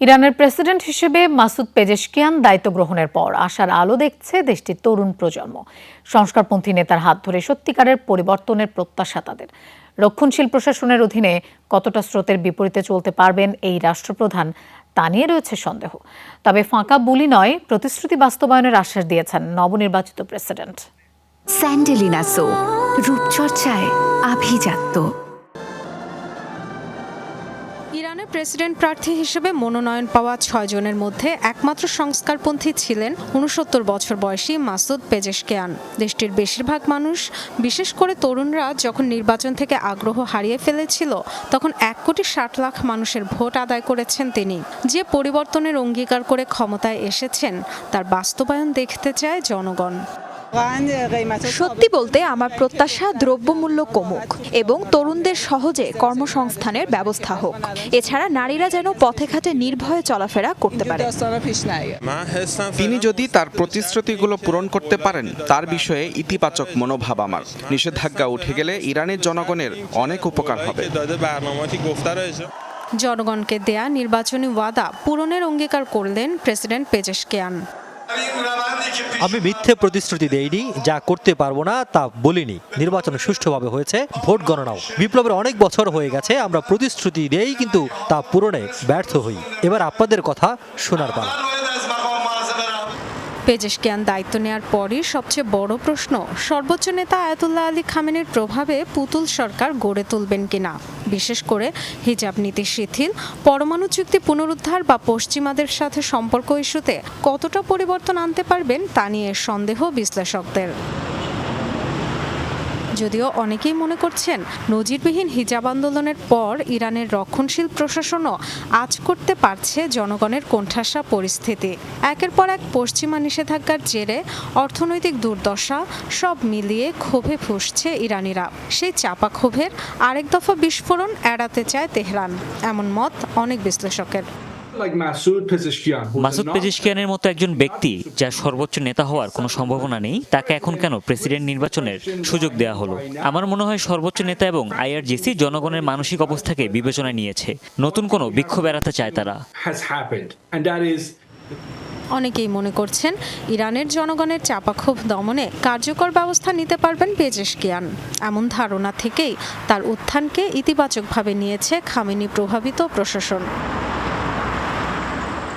ইরানের প্রেসিডেন্ট হিসেবে Masoud Pezeshkian দায়িত্ব গ্রহণের পর আশার আলো দেখছে দেশটির তরুণ প্রজন্ম। সংস্কারপন্থী নেতার হাত ধরে সত্যিকারের পরিবর্তনের প্রত্যাশা তাদের। রক্ষণশীল প্রশাসনের অধীনে কতটা স্রোতের বিপরীতে চলতে পারবেন এই রাষ্ট্রপ্রধান তা নিয়ে রয়েছে সন্দেহ। তবে ফাঁকা বুলি নয়, প্রতিশ্রুতি বাস্তবায়নের আশ্বাস দিয়েছেন নবনির্বাচিত প্রেসিডেন্ট। স্যান্ডেলিনা সো, রূপচর্চায় আভিজাত্য। ইরানের প্রেসিডেন্ট প্রার্থী হিসেবে মনোনয়ন পাওয়া ছয় জনের মধ্যে একমাত্র সংস্কারপন্থী ছিলেন উনসত্তর বছর বয়সী মাসুদ পেজেশকেয়ান। দেশটির বেশিরভাগ মানুষ, বিশেষ করে তরুণরা, যখন নির্বাচন থেকে আগ্রহ হারিয়ে ফেলেছিল, তখন এক কোটি ষাট লাখ মানুষের ভোট আদায় করেছেন তিনি। যে পরিবর্তনের অঙ্গীকার করে ক্ষমতায় এসেছেন, তার বাস্তবায়ন দেখতে চায় জনগণ। সত্যি বলতে আমার প্রত্যাশা দ্রব্যমূল্য কমুক এবং তরুণদের সহজে কর্মসংস্থানের ব্যবস্থা হোক। এছাড়া নারীরা যেন পথে ঘাটে নির্ভয়ে চলাফেরা করতে পারে। তিনি যদি তার প্রতিশ্রুতিগুলো পূরণ করতে পারেন তার বিষয়ে ইতিবাচক মনোভাব আমার। নিষেধাজ্ঞা উঠে গেলে ইরানের জনগণের অনেক উপকার হবে। জনগণকে দেয়া নির্বাচনী ওয়াদা পূরণের অঙ্গীকার করলেন প্রেসিডেন্ট পেজেশকেয়ান। আমি মিথ্যে প্রতিশ্রুতি দেইনি, যা করতে পারব না তা বলিনি। নির্বাচন সুষ্ঠুভাবে হয়েছে, ভোট গণনাও। বিপ্লবের অনেক বছর হয়ে গেছে, আমরা প্রতিশ্রুতি দেই, কিন্তু তা পূরণে ব্যর্থ হই। এবার আপনাদের কথা শোনার পালা। পেজেশকিয়ান দায়িত্ব নেওয়ার পরই সবচেয়ে বড় প্রশ্ন, সর্বোচ্চ নেতা আয়াতুল্লাহ আলী খামেনের প্রভাবে পুতুল সরকার গড়ে তুলবেন কিনা? বিশেষ করে হিজাব নীতি শিথিল, পরমাণু চুক্তি পুনরুদ্ধার বা পশ্চিমাদের সাথে সম্পর্ক ইস্যুতে কতটা পরিবর্তন আনতে পারবেন তা নিয়ে সন্দেহ বিশ্লেষকদের। যদিও অনেকেই মনে করছেন নজিরবিহীন হিজাব আন্দোলনের পর ইরানের রক্ষণশীল প্রশাসনও আজ করতে পারছে জনগণের কোণঠাসা পরিস্থিতি। একের পর এক পশ্চিমা নিষেধাজ্ঞার জেরে অর্থনৈতিক দুর্দশা সব মিলিয়ে ক্ষোভে ফুসছে ইরানিরা। সেই চাপা ক্ষোভের আরেক দফা বিস্ফোরণ এড়াতে চায় তেহরান। এমন মত অনেক বিশ্লেষকের। মাসুদ পেজিশকিয়ানের মতো একজন ব্যক্তি যার সর্বোচ্চ নেতা হওয়ার কোনো সম্ভাবনা নেই তাকে এখন কেন প্রেসিডেন্ট নির্বাচনের সুযোগ দেওয়া হলো? আমার মনে হয় সর্বোচ্চ নেতা এবং আইআরজিসি জনগণের মানসিক অবস্থাকে বিবেচনায় নিয়েছে। নতুন কোনো বিক্ষোভ এড়াতে চায় তারা। অনেকেই মনে করছেন ইরানের জনগণের চাপাক্ষোভ দমনে কার্যকর ব্যবস্থা নিতে পারবেন পেজেশকিয়ান। এমন ধারণা থেকেই তার উত্থানকে ইতিবাচকভাবে নিয়েছে খামেনি প্রভাবিত প্রশাসন।